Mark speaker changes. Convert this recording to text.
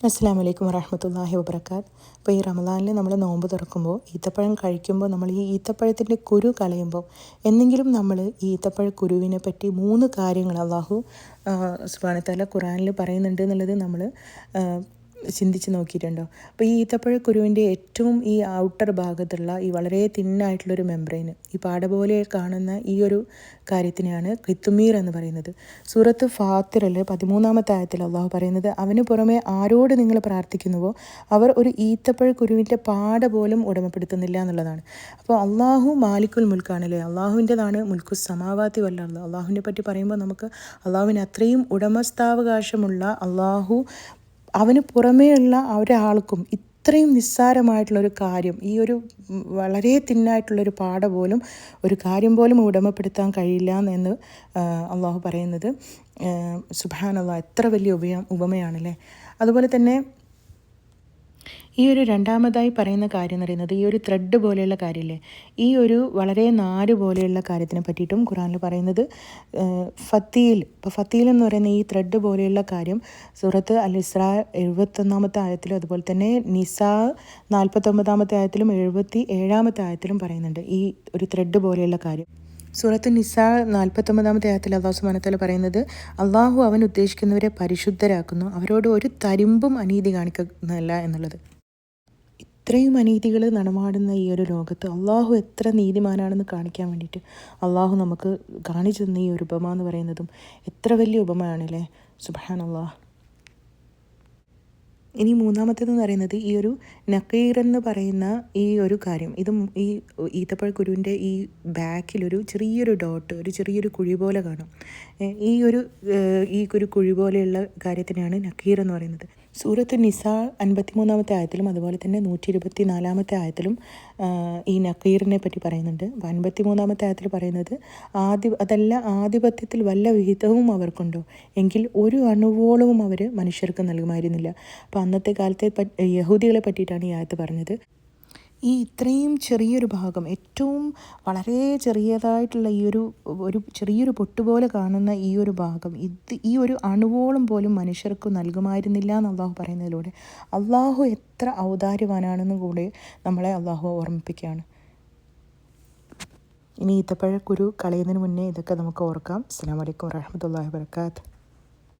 Speaker 1: അസ്സാം വലൈക്കും വറഹമത്തല്ലാഹി വബർക്കാത്ത് അപ്പോൾ ഈ റമദാനിൽ നമ്മൾ നോമ്പ് തുറക്കുമ്പോൾ ഈത്തപ്പഴം കഴിക്കുമ്പോൾ നമ്മൾ ഈ ഈത്തപ്പഴത്തിന്റെ കുരു കളയുമ്പോൾ എന്തെങ്കിലും നമ്മൾ ഈ ഈത്തപ്പഴ കുരുവിനെ പറ്റി മൂന്ന് കാര്യങ്ങൾ അള്ളാഹു സുബാനത്തല ഖുറാനിൽ പറയുന്നുണ്ട് എന്നുള്ളത് നമ്മൾ ചിന്തിച്ച് നോക്കിയിട്ടുണ്ടോ? അപ്പോൾ ഈ ഈത്തപ്പഴ കുരുവിന്റെ ഏറ്റവും ഈ ഔട്ടർ ഭാഗത്തുള്ള ഈ വളരെ തിന്നായിട്ടുള്ളൊരു മെംബ്രെയിൻ ഈ പാട പോലെ കാണുന്ന ഈ ഒരു കാര്യത്തിനെയാണ് കിത്തുമീർ എന്ന് പറയുന്നത്. സൂറത്ത് ഫാത്തിറിൽ പതിമൂന്നാമത്തെ ആയത്തിൽ അള്ളാഹു പറയുന്നത് അവന് പുറമെ ആരോട് നിങ്ങൾ പ്രാർത്ഥിക്കുന്നുവോ? അവർ ഒരു ഈത്തപ്പഴ കുരുവിന്റെ പാട പോലും ഉടമപ്പെടുത്തുന്നില്ല എന്നുള്ളതാണ്. അപ്പോൾ അള്ളാഹു മാലിക്കുൽ മുൽക്കാണല്ലേ? അള്ളാഹുവിന്റെതാണ് മുൽക്കു സമാവാത്തി വല്ല അള്ളാഹുവിനെ പറ്റി പറയുമ്പോൾ നമുക്ക് അള്ളാഹുവിന് അത്രയും ഉടമസ്ഥാവകാശമുള്ള അള്ളാഹു അവന് പുറമേയുള്ള ഒരാൾക്കും ഇത്രയും നിസ്സാരമായിട്ടുള്ളൊരു കാര്യം ഈ ഒരു വളരെ തിന്നായിട്ടുള്ളൊരു പാട പോലും ഒരു കാര്യം പോലും ഉടമപ്പെടുത്താൻ കഴിയില്ല എന്ന് അള്ളാഹു പറയുന്നത്. സുബാനുള്ള എത്ര വലിയ ഉപയ ഉപമയാണല്ലേ? അതുപോലെ തന്നെ ഈ ഒരു രണ്ടാമതായി പറയുന്ന കാര്യം എന്ന് പറയുന്നത് ഈ ഒരു ത്രെഡ് പോലെയുള്ള കാര്യമില്ലേ ഈ ഒരു വളരെ നാര് പോലെയുള്ള കാര്യത്തിനെ പറ്റിയിട്ടും ഖുറാനിൽ പറയുന്നത് ഫത്തിയിൽ ഇപ്പോൾ ഫത്തിയിൽ എന്ന് പറയുന്ന ഈ ത്രെഡ് പോലെയുള്ള കാര്യം സൂറത്ത് അൽ ഇസ്ര എഴുപത്തൊന്നാമത്തെ ആയത്തിലും അതുപോലെ തന്നെ നിസാ നാൽപ്പത്തൊമ്പതാമത്തെ ആയത്തിലും എഴുപത്തി ഏഴാമത്തെ ആയത്തിലും പറയുന്നുണ്ട് ഈ ഒരു ത്രെഡ് പോലെയുള്ള കാര്യം. സൂറത്ത് നിസ നാൽപ്പത്തൊമ്പതാമത്തെ ആയത്തിൽ അള്ളാഹു സുബാനത്തല പറയുന്നത് അള്ളാഹു അവൻ ഉദ്ദേശിക്കുന്നവരെ പരിശുദ്ധരാക്കുന്നു. അവരോട് ഒരു തരിമ്പും അനീതി കാണിക്കുന്നതല്ല എന്നുള്ളത്. ഇത്രയും അനീതികൾ നടമാടുന്ന ഈ ഒരു ലോകത്ത് അള്ളാഹു എത്ര നീതിമാനാണെന്ന് കാണിക്കാൻ വേണ്ടിയിട്ട് അള്ളാഹു നമുക്ക് കാണിച്ചു തന്ന ഈ ഒരു ഉപമ എന്ന് പറയുന്നതും എത്ര വലിയ ഉപമയാണല്ലേ? സുബാൻ അള്ളാഹ് ഇനി മൂന്നാമത്തേതെന്ന് പറയുന്നത് ഈ ഒരു നക്കീർ എന്ന് പറയുന്ന ഈ ഒരു കാര്യം. ഇത് ഈ ഈത്തപ്പഴ കുരുവിന്റെ ഈ ബാക്കിലൊരു ചെറിയൊരു ഡോട്ട് ഒരു ചെറിയൊരു കുഴി പോലെ കാണും. ഈ ഒരു ഈ ഒരു കുഴി പോലെയുള്ള കാര്യത്തിനെയാണ് നക്കീർ എന്ന് പറയുന്നത്. സൂറത്ത് നിസ അൻപത്തിമൂന്നാമത്തെ ആയത്തിലും അതുപോലെ തന്നെ നൂറ്റി ഇരുപത്തി നാലാമത്തെ ആയത്തിലും ഈ നക്കീറിനെ പറ്റി പറയുന്നുണ്ട്. അൻപത്തി മൂന്നാമത്തെ ആയത്തിൽ പറയുന്നത് ആദി അതല്ല ആധിപത്യത്തിൽ വല്ല വിഹിതവും അവർക്കുണ്ടോ? എങ്കിൽ ഒരു അണുവോളവും അവർ മനുഷ്യർക്ക് നൽകുമായിരുന്നില്ല. അപ്പോൾ അന്നത്തെ കാലത്തെ യഹൂദികളെ പറ്റിയിട്ടാണ് ഈ ആയത്ത് പറഞ്ഞത്. ഈ ഇത്രയും ചെറിയൊരു ഭാഗം ഏറ്റവും വളരെ ചെറിയതായിട്ടുള്ള ഈ ഒരു ഒരു ചെറിയൊരു പൊട്ടുപോലെ കാണുന്ന ഈ ഒരു ഭാഗം ഇത് ഈ ഒരു അണുവോളം പോലും മനുഷ്യർക്ക് നൽകുമായിരുന്നില്ല എന്ന് അള്ളാഹു പറയുന്നതിലൂടെ. അള്ളാഹു എത്ര ഔദാര്യവാനാണെന്ന് കൂടെ നമ്മളെ അള്ളാഹു ഓർമ്മിപ്പിക്കുകയാണ്. ഇനി ഈത്തപ്പഴക്കുരു കളയുന്നതിന് മുന്നേ ഇതൊക്കെ നമുക്ക് ഓർക്കാം. അസ്സാം വലൈക്കും വാഹമത്തല്ലാ വാബർക്കാത്ത്